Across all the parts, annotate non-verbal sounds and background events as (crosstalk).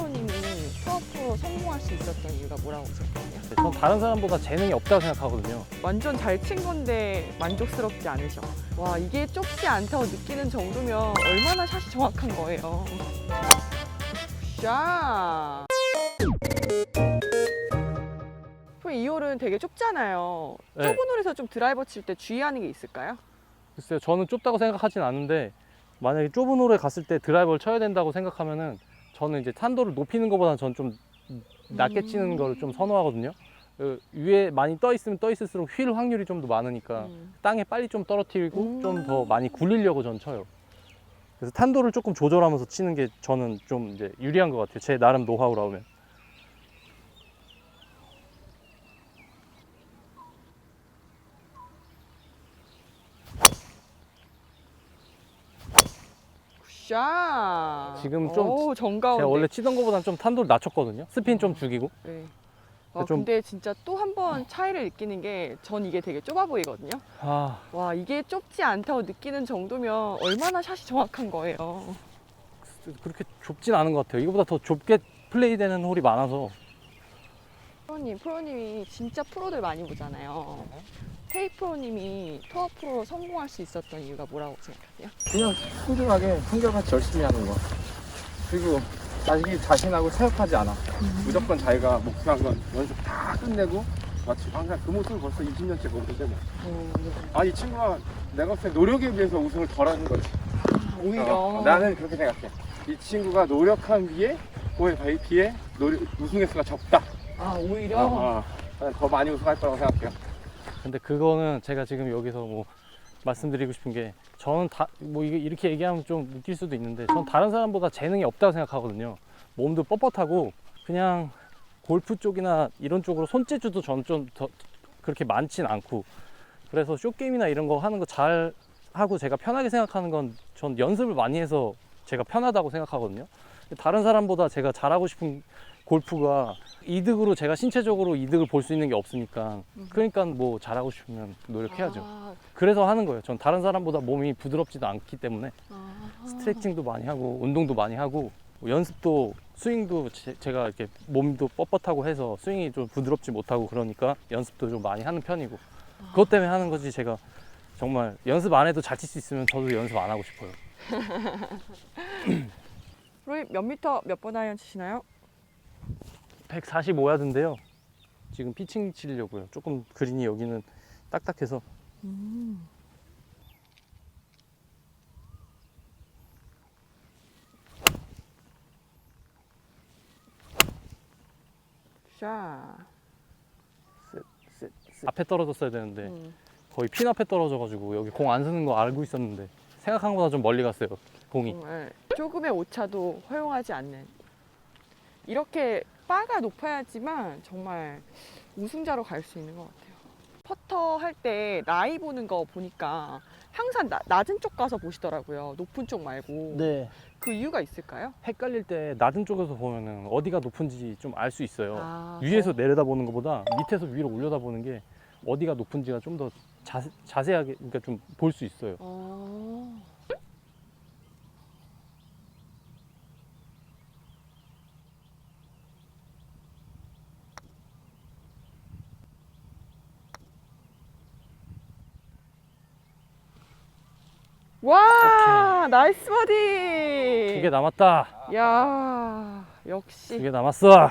프로님이 투어 프로 성공할 수 있었던 이유가 뭐라고 생각해요? 전 다른 사람보다 재능이 없다고 생각하거든요. 완전 잘 친 건데 만족스럽지 않으셔. 와 이게 좁지 않다고 느끼는 정도면 얼마나 샷이 정확한 거예요. 샷. 그럼 이 홀은 되게 좁잖아요. 네. 좁은 홀에서 좀 드라이버 칠 때 주의하는 게 있을까요? 글쎄요, 저는 좁다고 생각하진 않는데 만약에 좁은 홀에 갔을 때 드라이버를 쳐야 된다고 생각하면은 저는 이제 탄도를 높이는 것보다는 전좀 낮게 치는 거를 좀 선호하거든요. 그 위에 많이 떠 있으면 떠 있을수록 휠 확률이 좀 더 많으니까 음. 땅에 빨리 좀 떨어뜨리고 음. 좀더 많이 굴리려고 전 쳐요. 그래서 탄도를 조금 조절하면서 치는 게 저는 좀 이제 유리한 것 같아요. 제 나름 노하우라 하면. 샷. 지금 좀 오, 정가운데. 제가 원래 치던 것보다는 좀 탄도를 낮췄거든요. 스핀 좀 죽이고. 네. 와, 좀- 근데 진짜 또 한 번 차이를 느끼는 게 전 이게 되게 좁아 보이거든요. 아, 와 이게 좁지 않다고 느끼는 정도면 얼마나 샷이 정확한 거예요. 그렇게 좁진 않은 것 같아요. 이거보다 더 좁게 플레이되는 홀이 많아서 프로님, 프로님이 진짜 프로들 많이 보잖아요. 테이 프로님이 투어 프로 성공할 수 있었던 이유가 뭐라고 생각하세요? 그냥 꾸준하게 한결같이 열심히 하는 거. 그리고 자기 자신하고 타협하지 않아. 무조건 자기가 목표한 건 연습 다 끝내고 마치 항상 그 모습을 벌써 20년째 보는데 뭐. 아, 이 친구가 내가 봤을 때 노력에 비해서 우승을 덜 하는 거지. 오히려 어, 나는 그렇게 생각해. 이 친구가 노력한 비에, 그에 비해 노력, 우승 횟수가 적다. 아 오히려 어, 어. 더 많이 우승할 거라고 생각해요. 근데 그거는 제가 지금 여기서 뭐 말씀드리고 싶은 게 저는 다 뭐 이렇게 얘기하면 좀 웃길 수도 있는데 전 다른 사람보다 재능이 없다고 생각하거든요. 몸도 뻣뻣하고 그냥 골프 쪽이나 이런 쪽으로 손재주도 저는 좀 더 그렇게 많진 않고 그래서 쇼게임이나 이런 거 하는 거 잘 하고 제가 편하게 생각하는 건 전 연습을 많이 해서 제가 편하다고 생각하거든요. 다른 사람보다 제가 잘하고 싶은 골프가 이득으로 제가 신체적으로 이득을 볼 수 있는 게 없으니까 그러니까 뭐 잘하고 싶으면 노력해야죠. 아, 그래서 하는 거예요. 전 다른 사람보다 몸이 부드럽지도 않기 때문에 아. 스트레칭도 많이 하고 운동도 많이 하고 뭐 연습도 스윙도 제, 가 이렇게 몸도 뻣뻣하고 해서 스윙이 좀 부드럽지 못하고 그러니까 연습도 좀 많이 하는 편이고 그것 때문에 하는 거지 제가 정말 연습 안 해도 잘 칠 수 있으면 저도 연습 안 하고 싶어요. (laughs) 프로님 몇 미터 몇 번 아이언 치시나요? 145야드인데요. 지금 피칭 치려고요. 조금 그린이 여기는 딱딱해서 샷. 앞에 떨어졌어야 되는데 음. 거의 핀 앞에 떨어져가지고 여기 공 안 쓰는 거 알고 있었는데 생각한 것보다 좀 멀리 갔어요. 공이. 정말 조금의 오차도 허용하지 않는 이렇게 바가 높아야지만 정말 우승자로 갈 수 있는 것 같아요. 퍼터 할 때 라이 보는 거 보니까 항상 나- 낮은 쪽 가서 보시더라고요. 높은 쪽 말고. 네. 그 이유가 있을까요? 헷갈릴 때 낮은 쪽에서 보면은 어디가 높은지 좀 알 수 있어요. 아, 위에서 어. 내려다 보는 것보다 밑에서 위로 올려다 보는 게 어디가 높은지가 좀 더 자세하게 그러니까 좀 볼 수 있어요. 어. 와, 나이스 버디. 두 개 남았다. 야, 역시. 두개 남았어.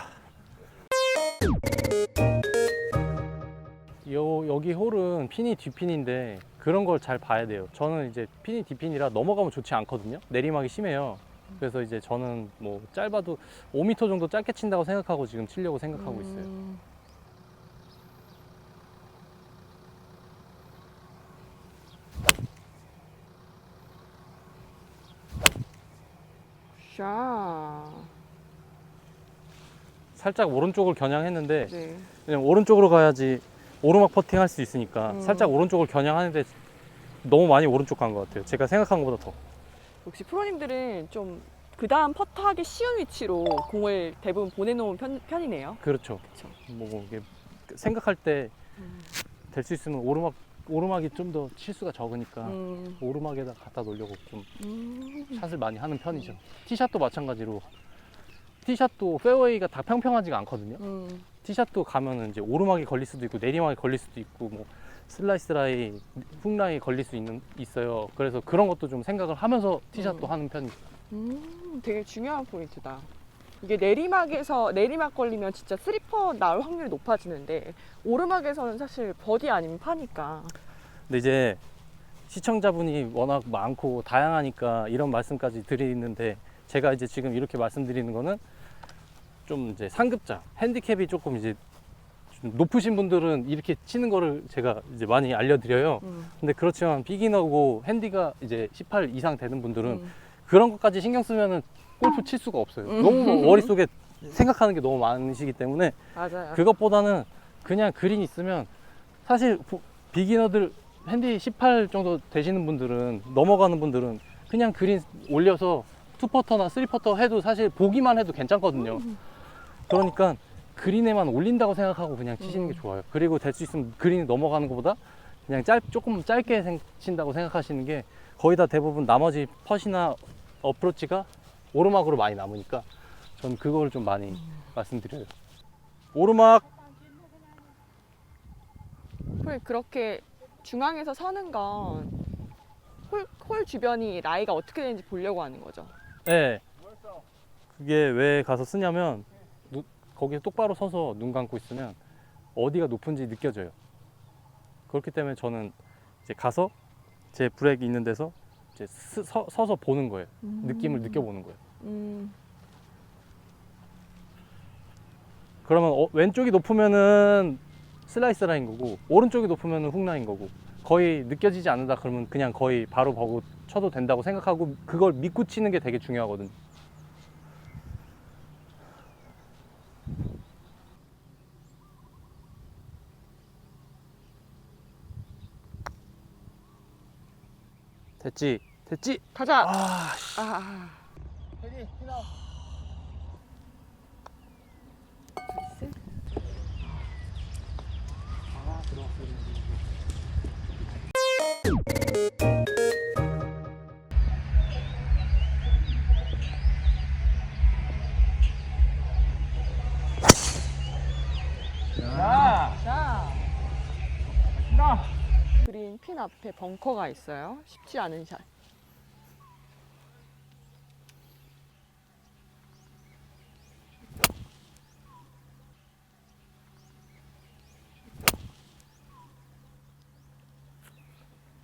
요 여기 홀은 핀이 뒷핀인데 그런 걸 잘 봐야 돼요. 저는 이제 핀이 뒷핀이라 넘어가면 좋지 않거든요. 내리막이 심해요. 그래서 이제 저는 뭐 짧아도 5m 정도 짧게 친다고 생각하고 지금 치려고 생각하고 있어요. 음. 샤. 살짝 오른쪽을 겨냥했는데 네. 그냥 오른쪽으로 가야지 오르막 퍼팅 할 수 있으니까 음. 살짝 오른쪽을 겨냥하는데 너무 많이 오른쪽 간 것 같아요. 제가 생각한 것보다 더. 역시 프로님들은 좀 그 다음 퍼터하기 쉬운 위치로 공을 대부분 보내놓은 편, 편이네요. 그렇죠. 그쵸. 뭐 이게 생각할 때될 음. 수 있으면 오르막 오르막이 좀 더 실수가 적으니까 음. 오르막에다 갖다 놓으려고 좀 음. 샷을 많이 하는 편이죠. 티샷도 마찬가지로 티샷도 페어웨이가 다 평평하지가 않거든요. 음. 티샷도 가면은 이제 오르막이 걸릴 수도 있고 내리막이 걸릴 수도 있고 뭐 슬라이스 라이, 훅 라이 걸릴 수 있는 있어요. 그래서 그런 것도 좀 생각을 하면서 티샷도 음. 하는 편이에요. 음, 되게 중요한 포인트다. 이게 내리막에서 내리막 걸리면 진짜 스리퍼 나올 확률이 높아지는데 오르막에서는 사실 버디 아니면 파니까. 근데 이제 시청자분이 워낙 많고 다양하니까 이런 말씀까지 드리는데 제가 이제 지금 이렇게 말씀드리는 거는 좀 이제 상급자 핸디캡이 조금 이제 좀 높으신 분들은 이렇게 치는 거를 제가 이제 많이 알려드려요. 음. 근데 그렇지만 비기너고 핸디가 이제 18 이상 되는 분들은 음. 그런 것까지 신경 쓰면은 골프 칠 수가 없어요. 음. 너무 (laughs) 머릿속에 생각하는 게 너무 많으시기 때문에 맞아요. 그것보다는 그냥 그린 있으면 사실 보- 비기너들 핸디 18 정도 되시는 분들은 넘어가는 분들은 그냥 그린 올려서 투퍼터나 쓰리퍼터 해도 사실 보기만 해도 괜찮거든요. 음. 그러니까 그린에만 올린다고 생각하고 그냥 치시는 게 음. 좋아요. 그리고 될 수 있으면 그린이 넘어가는 것보다 그냥 짧 조금 짧게 생- 친다고 생각하시는 게 거의 다 대부분 나머지 펫이나 어프로치가 오르막으로 많이 남으니까 전 그걸 좀 많이 말씀드려요. 오르막 홀 그렇게 중앙에서 서는 건 홀, 홀 주변이 라이가 어떻게 되는지 보려고 하는 거죠. 네. 그게 왜 가서 쓰냐면 누- 거기에 똑바로 서서 눈 감고 있으면 어디가 높은지 느껴져요. 그렇기 때문에 저는 이제 가서 제 브렉 있는 데서 이제 스- 서, 서서 보는 거예요. 느낌을 느껴보는 거예요. 음. 그러면 어, 왼쪽이 높으면은 슬라이스 라인 거고 오른쪽이 높으면은 훅 라인 거고 거의 느껴지지 않는다 그러면 그냥 거의 바로 보고 쳐도 된다고 생각하고 그걸 믿고 치는 게 되게 중요하거든요. 됐지? 됐지? 가자. 아, 아. 자. 그린 핀 앞에 벙커가 있어요. 쉽지 않은 샷.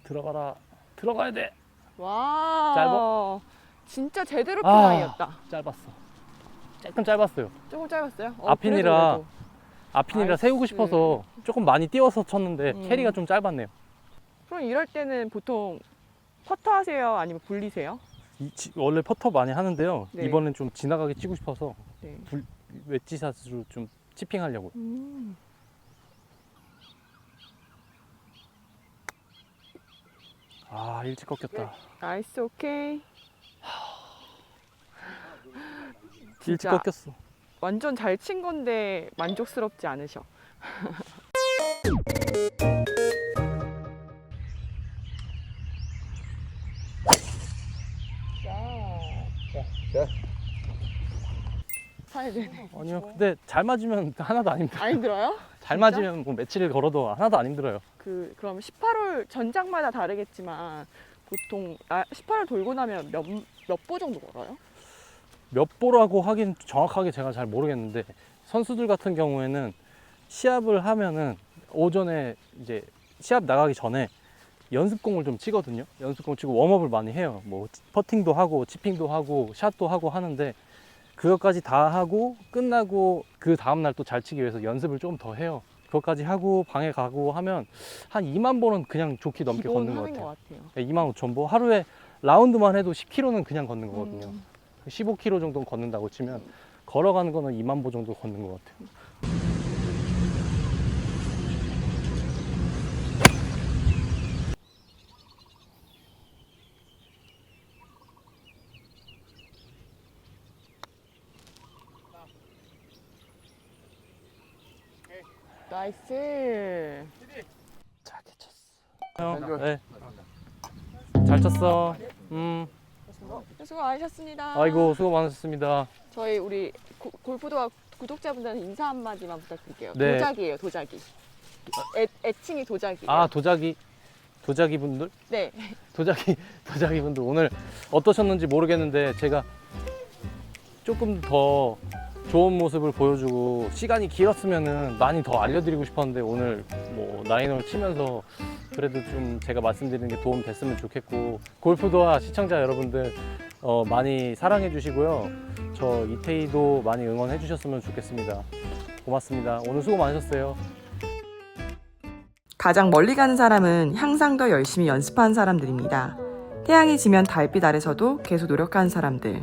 들어가라. 들어가야 돼. 와. 짧아? 진짜 제대로 핀 아. 라인이었다. 짧았어. 조금 짧았어요. 조금 짧았어요. 어, 앞핀이라 그래도. 앞핀이라. 세우고 싶어서 조금 많이 띄워서 쳤는데 음. 캐리가 좀 짧았네요. 그럼 이럴 때는 보통 퍼터 하세요? 아니면 굴리세요? 이 지- 원래 퍼터 많이 하는데요. 네. 이번엔 좀 지나가게 치고 싶어서 네. 웨지샷으로 좀 치핑하려고요. 음. 아 일찍 꺾였다. 나이스 오케이. 일찍 진짜 꺾였어. 완전 잘 친 건데 만족스럽지 않으셔. 사야 되네. 아니요. 근데 잘 맞으면 하나도 안 힘들어. 안 힘들어요? 잘? 맞으면 뭐 며칠을 걸어도 하나도 안 힘들어요. 그 그럼 18홀 전장마다 다르겠지만 보통 18홀 돌고 나면 몇몇보 정도 걸어요? 몇 보라고 하긴 정확하게 제가 잘 모르겠는데 선수들 같은 경우에는 시합을 하면은 오전에 이제 시합 나가기 전에 연습공을 좀 치거든요. 연습공 치고 웜업을 많이 해요. 뭐 퍼팅도 하고 치핑도 하고 샷도 하고 하는데 그것까지 다 하고 끝나고 그 다음 날 또 잘 치기 위해서 연습을 좀 더 해요. 그것까지 하고 방에 가고 하면 한 2만 보는 그냥 좋게 넘게 걷는 것 하는 같아요. 것 같아요. 네, 2만 5천 보 하루에 라운드만 해도 10km는 그냥 걷는 거거든요. 음. 15km 정도 걷는다고 치면 걸어가는 거는 2만 보 정도 걷는 것 같아요. 나이스. 형, 네. 잘 쳤어. 음, 수고 많으셨습니다. 아이고 수고 많으셨습니다. 저희 우리 고- 골프도와 구독자분들한테 인사 한마디만 부탁드릴게요. 네. 도자기예요, 도자기. 애, 애칭이 도자기예요. 아 도자기 도자기 분들 네. 도자기 도자기 분들 오늘 어떠셨는지 모르겠는데 제가 조금 더 좋은 모습을 보여주고 시간이 길었으면은 많이 더 알려드리고 싶었는데 오늘 뭐 나인홀 치면서 그래도 좀 제가 말씀드리는 게 도움 됐으면 좋겠고 골프도와 시청자 여러분들 어, 많이 사랑해 주시고요 저 이태희도 많이 응원해 주셨으면 좋겠습니다 고맙습니다 오늘 수고 많으셨어요. 가장 멀리 가는 사람은 항상 더 열심히 연습하는 사람들입니다. 태양이 지면 달빛 아래서도 계속 노력하는 사람들.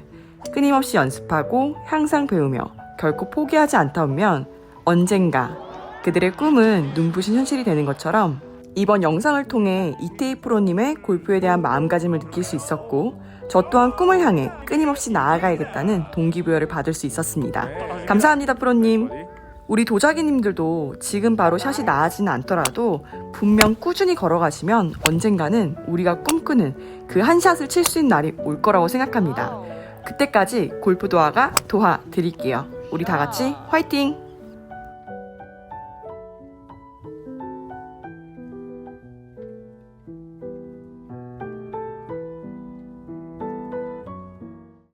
끊임없이 연습하고 항상 배우며 결코 포기하지 않다 보면 언젠가 그들의 꿈은 눈부신 현실이 되는 것처럼 이번 영상을 통해 이태희 프로님의 골프에 대한 마음가짐을 느낄 수 있었고 저 또한 꿈을 향해 끊임없이 나아가야겠다는 동기부여를 받을 수 있었습니다. 감사합니다, 프로님. 우리 도자기님들도 지금 바로 샷이 나아지는 않더라도 분명 꾸준히 걸어가시면 언젠가는 우리가 꿈꾸는 그 한 샷을 칠 수 있는 날이 올 거라고 생각합니다. 그때까지 골프 도화가 도와 드릴게요. 우리 다 같이 화이팅!